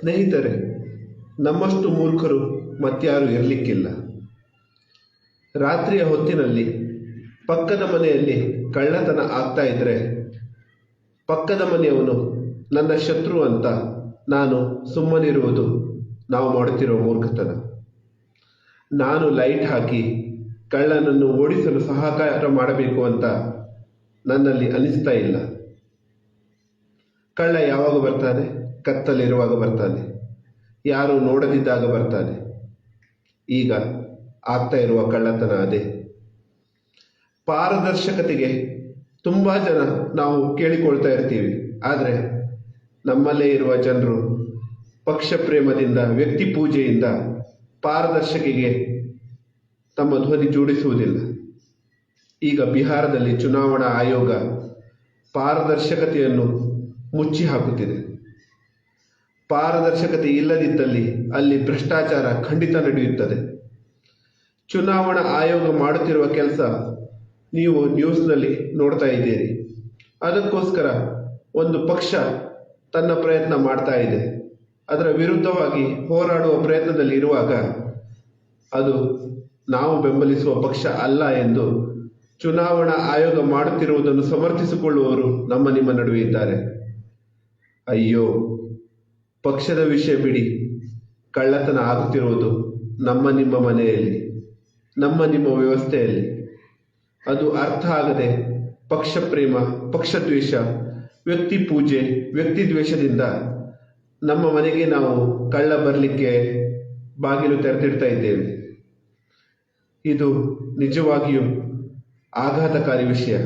ಸ್ನೇಹಿತರೆ, ನಮ್ಮಷ್ಟು ಮೂರ್ಖರು ಮತ್ಯಾರು ಇರಲಿಕ್ಕಿಲ್ಲ. ರಾತ್ರಿಯ ಹೊತ್ತಿನಲ್ಲಿ ಪಕ್ಕದ ಮನೆಯಲ್ಲಿ ಕಳ್ಳತನ ಆಗ್ತಾ ಇದ್ರೆ, ಪಕ್ಕದ ಮನೆಯವನು ನನ್ನ ಶತ್ರು ಅಂತ ನಾನು ಸುಮ್ಮನಿರುವುದು ನಾವು ಮಾಡುತ್ತಿರುವ ಮೂರ್ಖತನ. ನಾನು ಲೈಟ್ ಹಾಕಿ ಕಳ್ಳನನ್ನು ಓಡಿಸಲು ಸಹಕಾರ ಮಾಡಬೇಕು ಅಂತ ನನ್ನಲ್ಲಿ ಅನಿಸ್ತಾ ಇಲ್ಲ. ಕಳ್ಳ ಯಾವಾಗ ಬರ್ತಾನೆ? ಕತ್ತಲಿರುವಾಗ ಬರ್ತಾನೆ. ಯಾರು ನೋಡದಿದ್ದಾಗ ಬರ್ತಾನೆ. ಈಗ ಆಗ್ತಾ ಇರುವ ಕಳ್ಳತನ ಅದೇ. ಪಾರದರ್ಶಕತೆಗೆ ತುಂಬ ಜನ ನಾವು ಕೇಳಿಕೊಳ್ತಾ ಇರ್ತೀವಿ. ಆದರೆ ನಮ್ಮಲ್ಲೇ ಇರುವ ಜನರು ಪಕ್ಷ ಪ್ರೇಮದಿಂದ ವ್ಯಕ್ತಿ ಪೂಜೆಯಿಂದ ಪಾರದರ್ಶಕಿಗೆ ತಮ್ಮ ಧ್ವನಿ ಜೋಡಿಸುವುದಿಲ್ಲ. ಈಗ ಬಿಹಾರದಲ್ಲಿ ಚುನಾವಣಾ ಆಯೋಗ ಪಾರದರ್ಶಕತೆಯನ್ನು ಮುಚ್ಚಿ ಹಾಕುತ್ತಿದೆ ಪಾರದರ್ಶಕತೆ ಇಲ್ಲದಿದ್ದಲ್ಲಿ ಅಲ್ಲಿ ಭ್ರಷ್ಟಾಚಾರ ಖಂಡಿತ ನಡೆಯುತ್ತದೆ. ಚುನಾವಣಾ ಆಯೋಗ ಮಾಡುತ್ತಿರುವ ಕೆಲಸ ನೀವು ನ್ಯೂಸ್ನಲ್ಲಿ ನೋಡ್ತಾ ಇದ್ದೀರಿ. ಅದಕ್ಕೋಸ್ಕರ ಒಂದು ಪಕ್ಷ ತನ್ನ ಪ್ರಯತ್ನ ಮಾಡ್ತಾ ಇದೆ. ಅದರ ವಿರುದ್ಧವಾಗಿ ಹೋರಾಡುವ ಪ್ರಯತ್ನದಲ್ಲಿ ಇರುವಾಗ ಅದು ನಾವು ಬೆಂಬಲಿಸುವ ಪಕ್ಷ ಅಲ್ಲ ಎಂದು ಚುನಾವಣಾ ಆಯೋಗ ಮಾಡುತ್ತಿರುವುದನ್ನು ಸಮರ್ಥಿಸಿಕೊಳ್ಳುವವರು ನಮ್ಮ ನಿಮ್ಮ ನಡುವೆ ಇದ್ದಾರೆ. ಅಯ್ಯೋ! ಪಕ್ಷದ ವಿಷಯ ಬಿಡಿ. ಕಳ್ಳತನ ಆಗುತ್ತಿರುವುದು ನಮ್ಮ ನಿಮ್ಮ ಮನೆಯಲ್ಲಿ, ನಮ್ಮ ನಿಮ್ಮ ವ್ಯವಸ್ಥೆಯಲ್ಲಿ. ಅದು ಅರ್ಥ ಆಗದೆ ಪಕ್ಷ ಪ್ರೇಮ, ಪಕ್ಷ ದ್ವೇಷ, ವ್ಯಕ್ತಿ ಪೂಜೆ, ವ್ಯಕ್ತಿ ದ್ವೇಷದಿಂದ ನಮ್ಮ ಮನೆಗೆ ನಾವು ಕಳ್ಳ ಬರಲಿಕ್ಕೆ ಬಾಗಿಲು ತೆರೆದಿಡ್ತಾ ಇದ್ದೇವೆ. ಇದು ನಿಜವಾಗಿಯೂ ಆಘಾತಕಾರಿ ವಿಷಯ.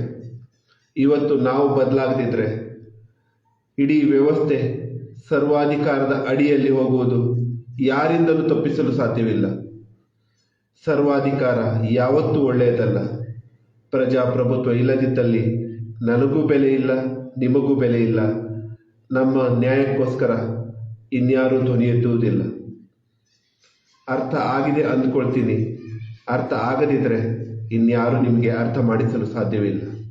ಇವತ್ತು ನಾವು ಬದಲಾಗದಿದ್ರೆ ಇಡೀ ವ್ಯವಸ್ಥೆ ಸರ್ವಾಧಿಕಾರದ ಅಡಿಯಲ್ಲಿ ಹೋಗುವುದು ಯಾರಿಂದಲೂ ತಪ್ಪಿಸಲು ಸಾಧ್ಯವಿಲ್ಲ. ಸರ್ವಾಧಿಕಾರ ಯಾವತ್ತೂ ಒಳ್ಳೆಯದಲ್ಲ. ಪ್ರಜಾಪ್ರಭುತ್ವ ಇಲ್ಲದಿದ್ದಲ್ಲಿ ನನಗೂ ಬೆಲೆ ಇಲ್ಲ, ನಿಮಗೂ ಬೆಲೆ ಇಲ್ಲ. ನಮ್ಮ ನ್ಯಾಯಕ್ಕೋಸ್ಕರ ಇನ್ಯಾರೂ ಧ್ವನಿ ಎತ್ತುವುದಿಲ್ಲ. ಅರ್ಥ ಆಗಿದೆ ಅಂದ್ಕೊಳ್ತೀನಿ. ಅರ್ಥ ಆಗದಿದ್ದರೆ ಇನ್ಯಾರೂ ನಿಮಗೆ ಅರ್ಥ ಮಾಡಿಸಲು ಸಾಧ್ಯವಿಲ್ಲ.